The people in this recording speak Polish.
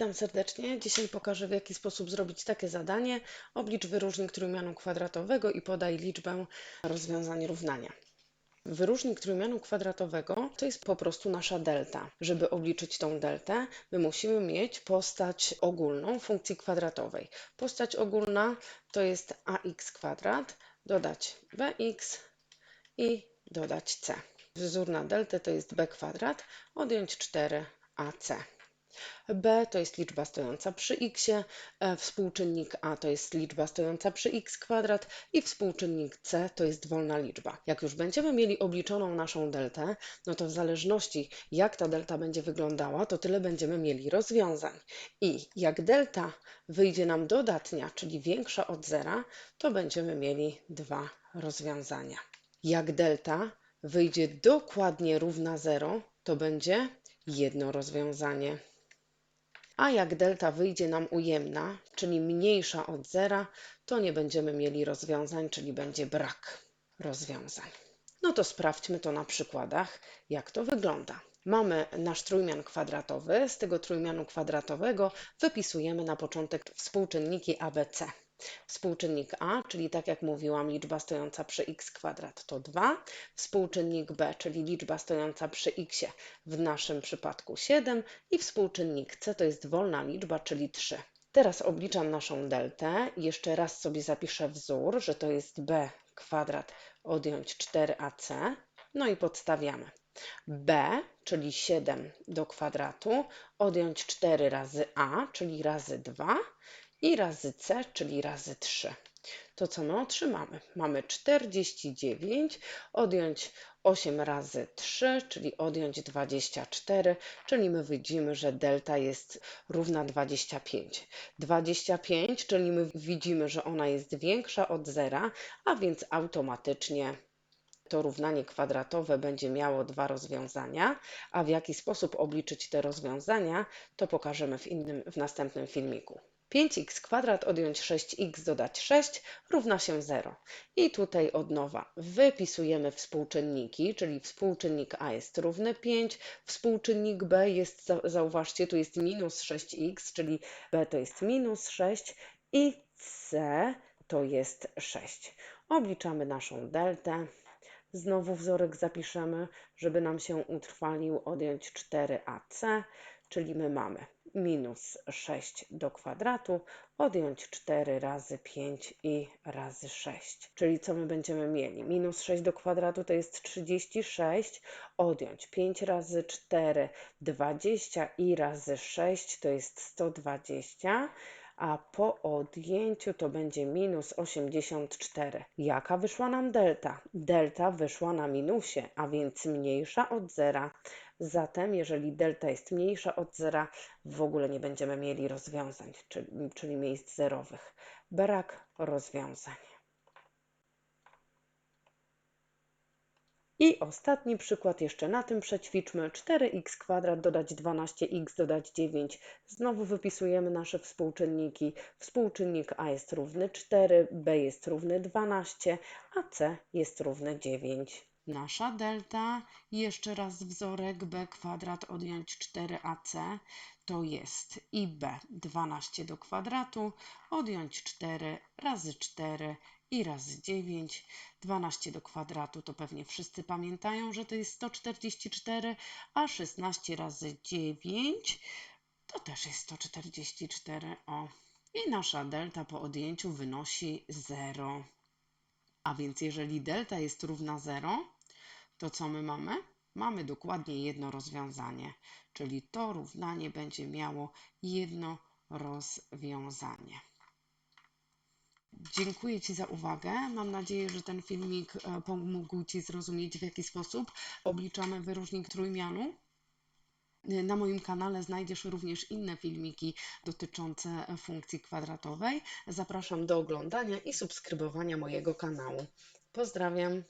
Witam serdecznie. Dzisiaj pokażę, w jaki sposób zrobić takie zadanie. Oblicz wyróżnik trójmianu kwadratowego i podaj liczbę rozwiązań równania. Wyróżnik trójmianu kwadratowego to jest po prostu nasza delta. Żeby obliczyć tą deltę, my musimy mieć postać ogólną funkcji kwadratowej. Postać ogólna to jest ax kwadrat, dodać bx i dodać c. Wzór na deltę to jest b kwadrat, odjąć 4ac. B to jest liczba stojąca przy x, e, współczynnik a to jest liczba stojąca przy x kwadrat i współczynnik c to jest dowolna liczba. Jak już będziemy mieli obliczoną naszą deltę, no to w zależności jak ta delta będzie wyglądała, to tyle będziemy mieli rozwiązań. I jak delta wyjdzie nam dodatnia, czyli większa od zera, to będziemy mieli dwa rozwiązania. Jak delta wyjdzie dokładnie równa 0, to będzie jedno rozwiązanie. A jak delta wyjdzie nam ujemna, czyli mniejsza od zera, to nie będziemy mieli rozwiązań, czyli będzie brak rozwiązań. No to sprawdźmy to na przykładach, jak to wygląda. Mamy nasz trójmian kwadratowy. Z tego trójmianu kwadratowego wypisujemy na początek współczynniki ABC. Współczynnik a, czyli tak jak mówiłam, liczba stojąca przy x kwadrat to 2. Współczynnik b, czyli liczba stojąca przy x, w naszym przypadku 7. I współczynnik c to jest wolna liczba, czyli 3. Teraz obliczam naszą deltę. Jeszcze raz sobie zapiszę wzór, że to jest b kwadrat odjąć 4ac. No i podstawiamy. b, czyli 7 do kwadratu, odjąć 4 razy a, czyli razy 2 i razy c, czyli razy 3. To co my otrzymamy? Mamy 49, odjąć 8 razy 3, czyli odjąć 24, czyli my widzimy, że delta jest równa 25. 25, czyli my widzimy, że ona jest większa od zera, a więc automatycznie to równanie kwadratowe będzie miało dwa rozwiązania, a w jaki sposób obliczyć te rozwiązania, to pokażemy w, innym, w następnym filmiku. 5x kwadrat odjąć 6x dodać 6 równa się 0. I tutaj od nowa wypisujemy współczynniki, czyli współczynnik a jest równy 5, współczynnik b jest, zauważcie, tu jest minus 6x, czyli b to jest minus 6 i c to jest 6. Obliczamy naszą deltę. Znowu wzorek zapiszemy, żeby nam się utrwalił odjąć 4ac, czyli my mamy minus 6 do kwadratu, odjąć 4 razy 5 i razy 6. Czyli co my będziemy mieli? Minus 6 do kwadratu to jest 36, odjąć 5 razy 4, 20 i razy 6 to jest 120 a po odjęciu to będzie minus 84. Jaka wyszła nam delta? Delta wyszła na minusie, a więc mniejsza od zera. Zatem, jeżeli delta jest mniejsza od zera, w ogóle nie będziemy mieli rozwiązań, czyli, czyli miejsc zerowych. Brak rozwiązań. I ostatni przykład jeszcze na tym przećwiczmy. 4x kwadrat dodać 12x dodać 9. Znowu wypisujemy nasze współczynniki. Współczynnik a jest równy 4, b jest równy 12, a c jest równy 9. Nasza delta, jeszcze raz wzorek b kwadrat odjąć 4ac, to jest i b 12 do kwadratu, odjąć 4 razy 4 i razy 9. 12 do kwadratu to pewnie wszyscy pamiętają, że to jest 144, a 16 razy 9 to też jest 144. O. I nasza delta po odjęciu wynosi 0. A więc jeżeli delta jest równa 0, to co my mamy? Mamy dokładnie jedno rozwiązanie, czyli to równanie będzie miało jedno rozwiązanie. Dziękuję Ci za uwagę. Mam nadzieję, że ten filmik e, pomógł Ci zrozumieć, w jaki sposób obliczamy wyróżnik trójmianu. Na moim kanale znajdziesz również inne filmiki dotyczące funkcji kwadratowej. Zapraszam do oglądania i subskrybowania mojego kanału. Pozdrawiam.